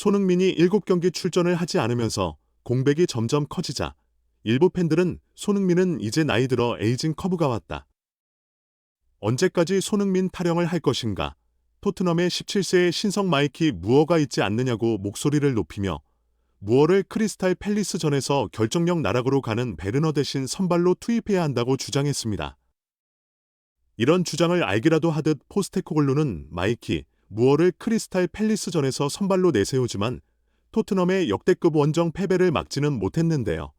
손흥민이 7경기 출전을 하지 않으면서 공백이 점점 커지자 일부 팬들은 손흥민은 이제 나이 들어 에이징 커브가 왔다. 언제까지 손흥민 타령을 할 것인가? 토트넘의 17세의 신성 마이키 무어가 있지 않느냐고 목소리를 높이며 무어를 크리스탈 팰리스전에서 결정력 나락으로 가는 베르너 대신 선발로 투입해야 한다고 주장했습니다. 이런 주장을 알기라도 하듯 포스테코글루는 마이키, 무어를 크리스탈 팰리스전에서 선발로 내세우지만 토트넘의 역대급 원정 패배를 막지는 못했는데요.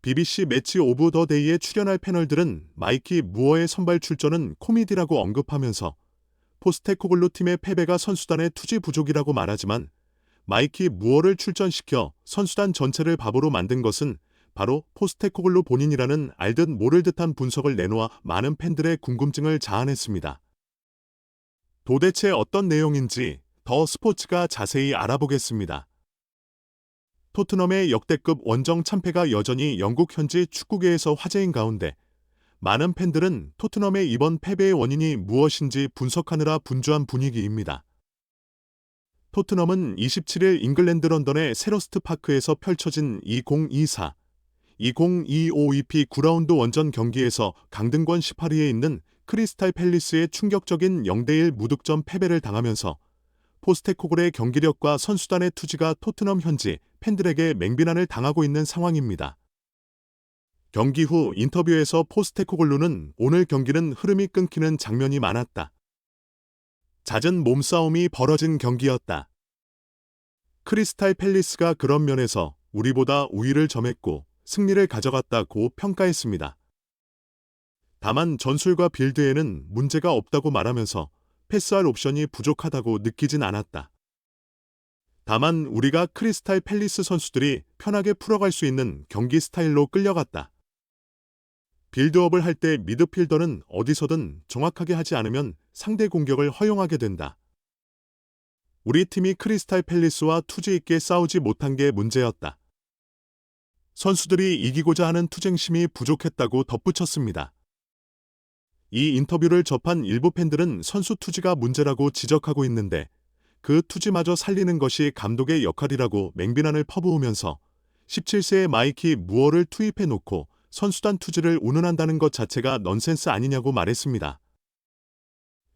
BBC 매치 오브 더 데이에 출연할 패널들은 마이키 무어의 선발 출전은 코미디라고 언급하면서 포스테코글루 팀의 패배가 선수단의 투지 부족이라고 말하지만 마이키 무어를 출전시켜 선수단 전체를 바보로 만든 것은 바로 포스테코글루 본인이라는 알듯 모를 듯한 분석을 내놓아 많은 팬들의 궁금증을 자아냈습니다. 도대체 어떤 내용인지 더 스포츠가 자세히 알아보겠습니다. 토트넘의 역대급 원정 참패가 여전히 영국 현지 축구계에서 화제인 가운데 많은 팬들은 토트넘의 이번 패배의 원인이 무엇인지 분석하느라 분주한 분위기입니다. 토트넘은 27일 잉글랜드 런던의 세러스트 파크에서 펼쳐진 2024 2025EP 9라운드 원전 경기에서 강등권 18위에 있는 크리스탈 팰리스의 충격적인 0대1 무득점 패배를 당하면서 포스테코글의 경기력과 선수단의 투지가 토트넘 현지 팬들에게 맹비난을 당하고 있는 상황입니다. 경기 후 인터뷰에서 포스테코글루는 오늘 경기는 흐름이 끊기는 장면이 많았다. 잦은 몸싸움이 벌어진 경기였다. 크리스탈 팰리스가 그런 면에서 우리보다 우위를 점했고 승리를 가져갔다고 평가했습니다. 다만 전술과 빌드에는 문제가 없다고 말하면서 패스할 옵션이 부족하다고 느끼진 않았다. 다만 우리가 크리스탈 팰리스 선수들이 편하게 풀어갈 수 있는 경기 스타일로 끌려갔다. 빌드업을 할 때 미드필더는 어디서든 정확하게 하지 않으면 상대 공격을 허용하게 된다. 우리 팀이 크리스탈 팰리스와 투지 있게 싸우지 못한 게 문제였다. 선수들이 이기고자 하는 투쟁심이 부족했다고 덧붙였습니다. 이 인터뷰를 접한 일부 팬들은 선수 투지가 문제라고 지적하고 있는데 그 투지마저 살리는 것이 감독의 역할이라고 맹비난을 퍼부으면서 17세의 마이키 무어를 투입해 놓고 선수단 투지를 운운한다는 것 자체가 넌센스 아니냐고 말했습니다.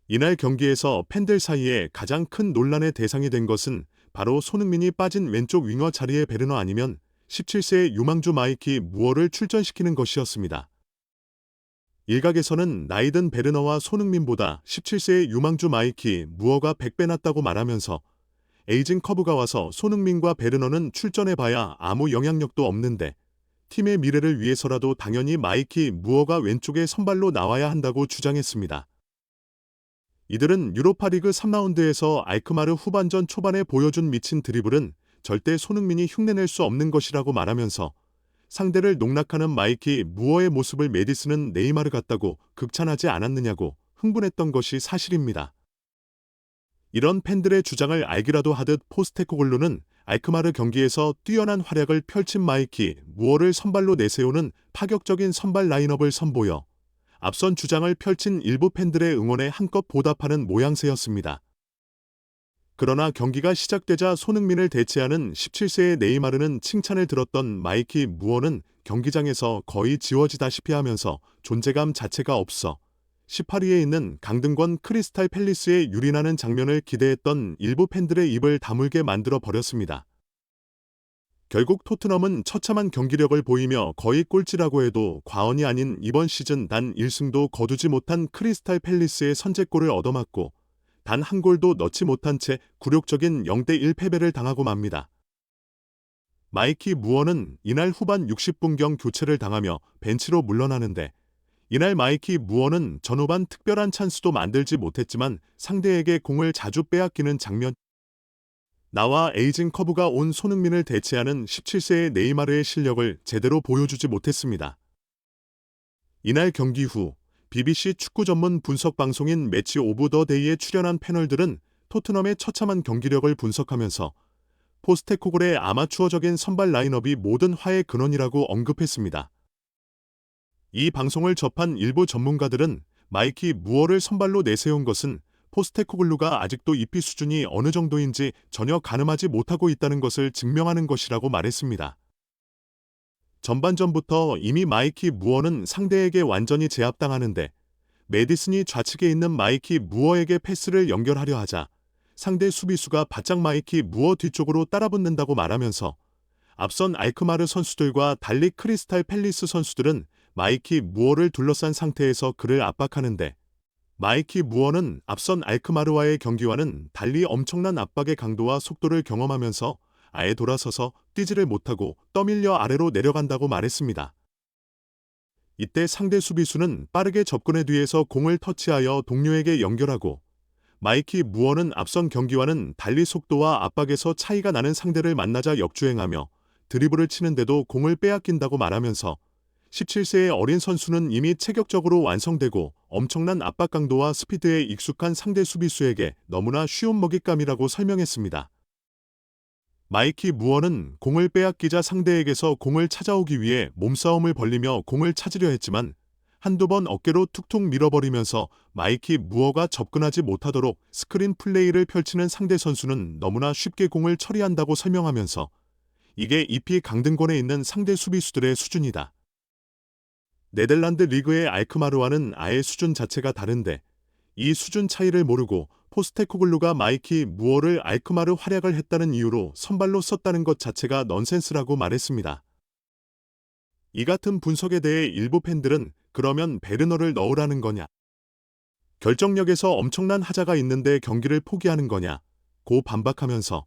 이날 경기에서 팬들 사이에 가장 큰 논란의 대상이 된 것은 바로 손흥민이 빠진 왼쪽 윙어 자리에 베르너 아니면 17세의 유망주 마이키 무어를 출전시키는 것이었습니다. 일각에서는 나이든 베르너와 손흥민보다 17세의 유망주 마이키 무어가 100배 낫다고 말하면서 에이징 커브가 와서 손흥민과 베르너는 출전해봐야 아무 영향력도 없는데 팀의 미래를 위해서라도 당연히 마이키 무어가 왼쪽에 선발로 나와야 한다고 주장했습니다. 이들은 유로파리그 3라운드에서 알크마르 후반전 초반에 보여준 미친 드리블은 절대 손흥민이 흉내낼 수 없는 것이라고 말하면서 상대를 농락하는 마이키 무어의 모습을 메디스는 네이마르 같다고 극찬하지 않았느냐고 흥분했던 것이 사실입니다. 이런 팬들의 주장을 알기라도 하듯 포스테코글루는 알크마르 경기에서 뛰어난 활약을 펼친 마이키 무어를 선발로 내세우는 파격적인 선발 라인업을 선보여 앞선 주장을 펼친 일부 팬들의 응원에 한껏 보답하는 모양새였습니다. 그러나 경기가 시작되자 손흥민을 대체하는 17세의 네이마르는 칭찬을 들었던 마이키 무어는 경기장에서 거의 지워지다시피 하면서 존재감 자체가 없어 18위에 있는 강등권 크리스탈 팰리스에 유린하는 장면을 기대했던 일부 팬들의 입을 다물게 만들어 버렸습니다. 결국 토트넘은 처참한 경기력을 보이며 거의 꼴찌라고 해도 과언이 아닌 이번 시즌 단 1승도 거두지 못한 크리스탈 팰리스의 선제골을 얻어맞고 단 한 골도 넣지 못한 채 굴욕적인 0대1 패배를 당하고 맙니다. 마이키 무어는 이날 후반 60분경 교체를 당하며 벤치로 물러나는데 이날 마이키 무어는 전후반 특별한 찬스도 만들지 못했지만 상대에게 공을 자주 빼앗기는 장면 나와 에이징 커브가 온 손흥민을 대체하는 17세의 네이마르의 실력을 제대로 보여주지 못했습니다. 이날 경기 후 BBC 축구 전문 분석 방송인 매치 오브 더 데이에 출연한 패널들은 토트넘의 처참한 경기력을 분석하면서 포스테코글의 아마추어적인 선발 라인업이 모든 화의 근원이라고 언급했습니다. 이 방송을 접한 일부 전문가들은 마이키 무어를 선발로 내세운 것은 포스테코글루가 아직도 EP 수준이 어느 정도인지 전혀 가늠하지 못하고 있다는 것을 증명하는 것이라고 말했습니다. 전반전부터 이미 마이키 무어는 상대에게 완전히 제압당하는데 메디슨이 좌측에 있는 마이키 무어에게 패스를 연결하려 하자 상대 수비수가 바짝 마이키 무어 뒤쪽으로 따라붙는다고 말하면서 앞선 알크마르 선수들과 달리 크리스탈 팰리스 선수들은 마이키 무어를 둘러싼 상태에서 그를 압박하는데 마이키 무어는 앞선 알크마르와의 경기와는 달리 엄청난 압박의 강도와 속도를 경험하면서 아예 돌아서서 뛰지를 못하고 떠밀려 아래로 내려간다고 말했습니다. 이때 상대 수비수는 빠르게 접근해 뒤에서 공을 터치하여 동료에게 연결하고 마이키 무어는 앞선 경기와는 달리 속도와 압박에서 차이가 나는 상대를 만나자 역주행하며 드리블을 치는데도 공을 빼앗긴다고 말하면서 17세의 어린 선수는 이미 체격적으로 완성되고 엄청난 압박 강도와 스피드에 익숙한 상대 수비수에게 너무나 쉬운 먹잇감이라고 설명했습니다. 마이키 무어는 공을 빼앗기자 상대에게서 공을 찾아오기 위해 몸싸움을 벌리며 공을 찾으려 했지만 한두 번 어깨로 툭툭 밀어버리면서 마이키 무어가 접근하지 못하도록 스크린 플레이를 펼치는 상대 선수는 너무나 쉽게 공을 처리한다고 설명하면서 이게 EP 강등권에 있는 상대 수비수들의 수준이다. 네덜란드 리그의 알크마르와는 아예 수준 자체가 다른데 이 수준 차이를 모르고 포스테코글루가 마이키 무어를 알크마르 활약을 했다는 이유로 선발로 썼다는 것 자체가 넌센스라고 말했습니다. 이 같은 분석에 대해 일부 팬들은 그러면 베르너를 넣으라는 거냐? 결정력에서 엄청난 하자가 있는데 경기를 포기하는 거냐? 고 반박하면서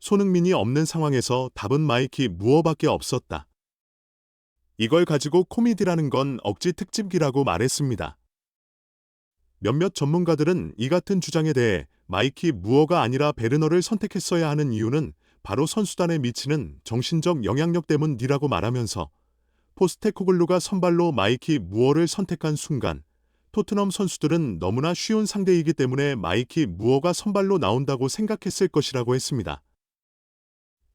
손흥민이 없는 상황에서 답은 마이키 무어밖에 없었다. 이걸 가지고 코미디라는 건 억지 특집기라고 말했습니다. 몇몇 전문가들은 이 같은 주장에 대해 마이키 무어가 아니라 베르너를 선택했어야 하는 이유는 바로 선수단에 미치는 정신적 영향력 때문이라고 말하면서 포스테코글루가 선발로 마이키 무어를 선택한 순간 토트넘 선수들은 너무나 쉬운 상대이기 때문에 마이키 무어가 선발로 나온다고 생각했을 것이라고 했습니다.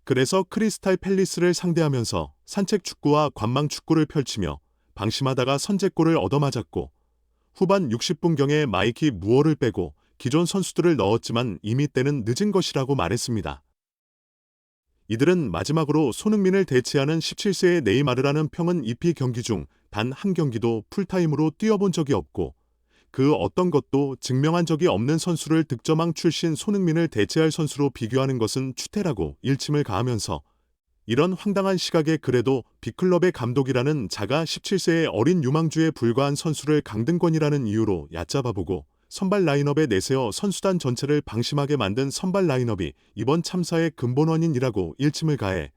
그래서 크리스탈 팰리스를 상대하면서 산책 축구와 관망 축구를 펼치며 방심하다가 선제골을 얻어맞았고 후반 60분경에 마이키 무어를 빼고 기존 선수들을 넣었지만 이미 때는 늦은 것이라고 말했습니다. 이들은 마지막으로 손흥민을 대체하는 17세의 네이마르라는 평은 EP 경기 중 단 한 경기도 풀타임으로 뛰어본 적이 없고 그 어떤 것도 증명한 적이 없는 선수를 득점왕 출신 손흥민을 대체할 선수로 비교하는 것은 추태라고 일침을 가하면서 이런 황당한 시각에 그래도 빅클럽의 감독이라는 자가 17세의 어린 유망주에 불과한 선수를 강등권이라는 이유로 얕잡아보고 선발 라인업에 내세워 선수단 전체를 방심하게 만든 선발 라인업이 이번 참사의 근본원인이라고 일침을 가해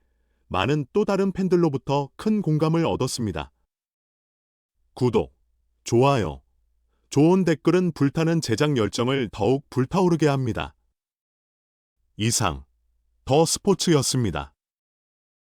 많은 또 다른 팬들로부터 큰 공감을 얻었습니다. 구독, 좋아요, 좋은 댓글은 불타는 제작 열정을 더욱 불타오르게 합니다. 이상, 더 스포츠였습니다.